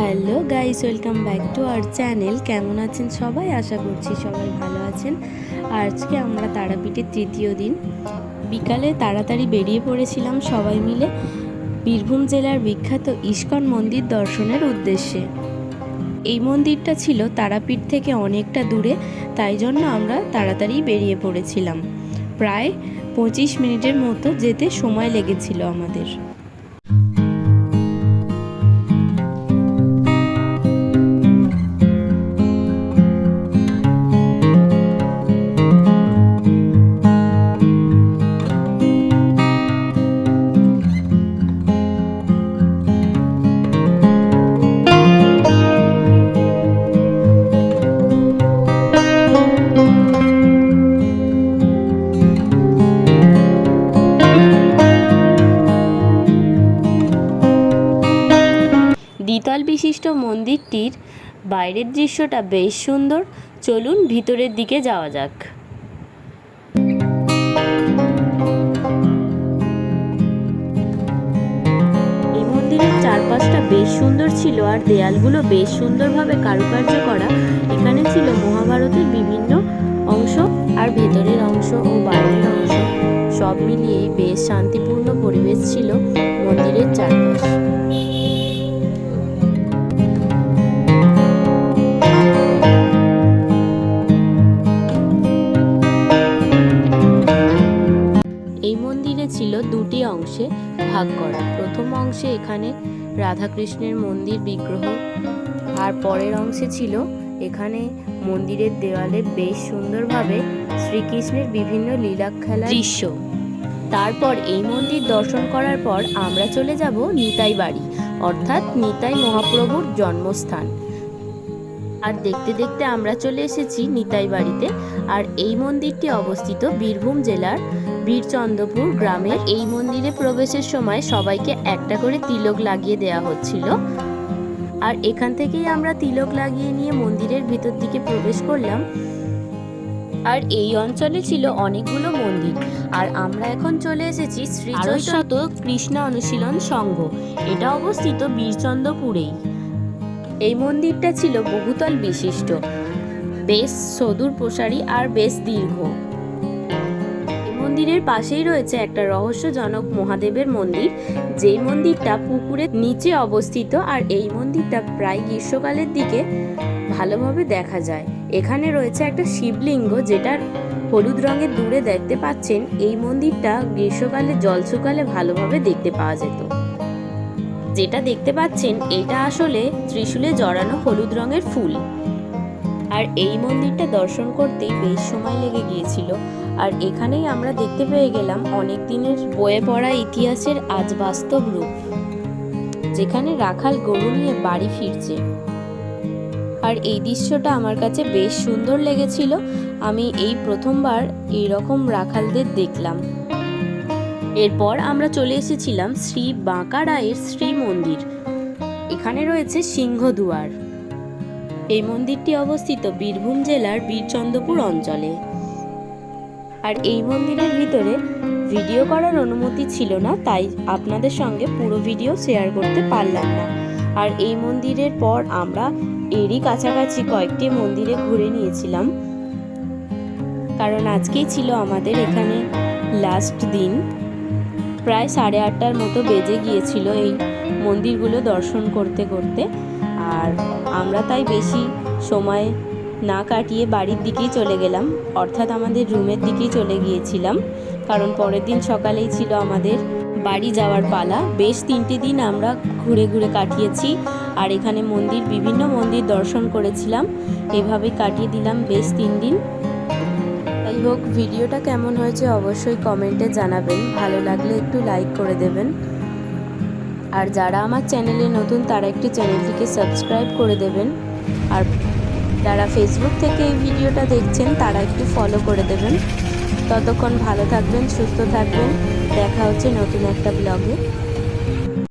Hello guys, welcome back to our channel. কেমন আছেন সবাই? আশা করছি সবাই ভালো আছেন। আজকে আমরা তারাপীঠের তৃতীয় দিন। বিকালে তাড়াতাড়ি বেরিয়ে পড়েছিলাম সবাই মিলে বীরভূম জেলার বিখ্যাত ইস্কন মন্দির দর্শনের উদ্দেশ্যে। এই মন্দিরটা ছিল তারাপীঠ থেকে অনেকটা দূরে, তাই জন্য আমরা তাড়াতাড়ি বেরিয়ে পড়েছিলাম। প্রায় পঁচিশ মিনিটের মতো যেতে সময় লেগেছিল আমাদের। দ্বিতল বিশিষ্ট মন্দিরটির বাইরের দৃশ্যটা বেশ সুন্দর। চলুন ভিতরের দিকে যাওয়া যাক। এই মন্দিরের চারপাশটা বেশ সুন্দর ছিল আর দেয়ালগুলো বেশ সুন্দরভাবে কারুকার্য করা। এখানে ছিল মহাভারতের বিভিন্ন অংশ আর ভেতরের অংশ ও বাইরের অংশ। সব মিলিয়ে বেশ শান্তিপূর্ণ পরিবেশ ছিল মন্দিরের চারপাশ। ভাগ করা। প্রথম অংশে এখানে রাধাকৃষ্ণের মন্দির বিগ্রহ, আর পরের অংশে ছিল এখানে মন্দিরের দেওয়ালে বেশ সুন্দরভাবে শ্রীকৃষ্ণের বিভিন্ন লীলা খেলা দৃশ্য। তারপর এই মন্দির দর্শন করার পর আমরা চলে যাব নিতাই বাড়ি, অর্থাৎ নিতাই মহাপ্রভুর জন্মস্থান। আর দেখতে দেখতে আমরা চলে এসেছি নিতাই বাড়িতে। আর এই মন্দিরটি অবস্থিত বীরভূম জেলার বীরচন্দ্রপুর গ্রামে। এই মন্দিরে প্রবেশের সময় সবাইকে একটা করে তিলক লাগিয়ে দেয়া হচ্ছিল। আর এখান থেকেই আমরা তিলক লাগিয়ে নিয়ে মন্দিরের ভিতর দিকে প্রবেশ করলাম। আর এই অঞ্চলে ছিল অনেকগুলো মন্দির। আর আমরা এখন চলে এসেছি শ্রী কৃষ্ণ অনুশীলন সংঘ। এটা অবস্থিত বীরচন্দ্রপুরেই। এই মন্দিরটা ছিল বহুতল বিশিষ্ট। বেশ সদূর প্রসারী আর বেশ দীর্ঘ। এই মন্দিরের পাশেই রয়েছে একটা রহস্যজনক মহাদেবের মন্দির। যেই মন্দিরটা পুকুরের নিচে অবস্থিত আর এই মন্দিরটা প্রায় গ্রীষ্মকালের দিকে ভালোভাবে দেখা যায়। এখানে রয়েছে একটা শিবলিঙ্গ যেটার হলুদ রঙের দূরে দেখতে পাচ্ছেন। এই মন্দিরটা গ্রীষ্মকালে জল শুকালে ভালোভাবে দেখতে পাওয়া যেত। যেটা দেখতে পাচ্ছেন, এটা আসলে ত্রিশূলে জড়ানো হলুদ রঙের ফুল। আর এই মন্দিরটা দর্শন করতেই বেশ সময় লেগে গিয়েছিল। আর এখানেই আমরা দেখতে পেয়ে গেলাম অনেক দিনের বয়ে পড়া ইতিহাসের আজ বাস্তব রূপ, যেখানে রাখাল গরু নিয়ে বাড়ি ফিরছে। আর এই দৃশ্যটা আমার কাছে বেশ সুন্দর লেগেছিল। আমি এই প্রথমবার এইরকম রাখালদের দেখলাম। এরপর আমরা চলে এসেছিলাম শ্রী বাঁকা রায়ের শ্রী মন্দির এখানে রয়েছে সিংহদুয়ার। এই মন্দিরটি অবস্থিত বীরভূম জেলার বীরচন্দ্রপুর অঞ্চলে। আর এই মন্দিরের ভিতরে ভিডিও করার অনুমতি ছিল না, তাই আপনাদের সঙ্গে পুরো ভিডিও শেয়ার করতে পারলাম না। আর এই মন্দিরের পর আমরা এরই কাছাকাছি কয়েকটি মন্দিরে ঘুরে নিয়েছিলাম। কারণ আজকেই ছিল আমাদের এখানে লাস্ট দিন। প্রায় সাড়ে আটটার মতো বেজে গিয়েছিল এই মন্দিরগুলো দর্শন করতে করতে। আর আমরা তাই বেশি সময় না কাটিয়ে বাড়ির দিকেই চলে গেলাম, অর্থাৎ আমাদের রুমের দিকেই চলে গিয়েছিলাম। কারণ পরের দিন সকালেই ছিল আমাদের বাড়ি যাওয়ার পালা। বেশ তিনটে দিন আমরা ঘুরে ঘুরে কাটিয়েছি আর এখানে মন্দির, বিভিন্ন মন্দির দর্শন করেছিলাম। এভাবে কাটিয়ে দিলাম বেশ তিন দিন। যাই হোক, ভিডিওটা কেমন হয়েছে অবশ্যই কমেন্টে জানাবেন। ভালো লাগলে একটু লাইক করে দেবেন। আর যারা আমার চ্যানেলে নতুন, তারা একটু চ্যানেলটিকে সাবস্ক্রাইব করে দেবেন। আর যারা ফেসবুক থেকে এই ভিডিওটা দেখছেন, তারা একটু ফলো করে দেবেন। ততক্ষণ ভালো থাকবেন, সুস্থ থাকবেন। দেখা হচ্ছে নতুন একটা ব্লগে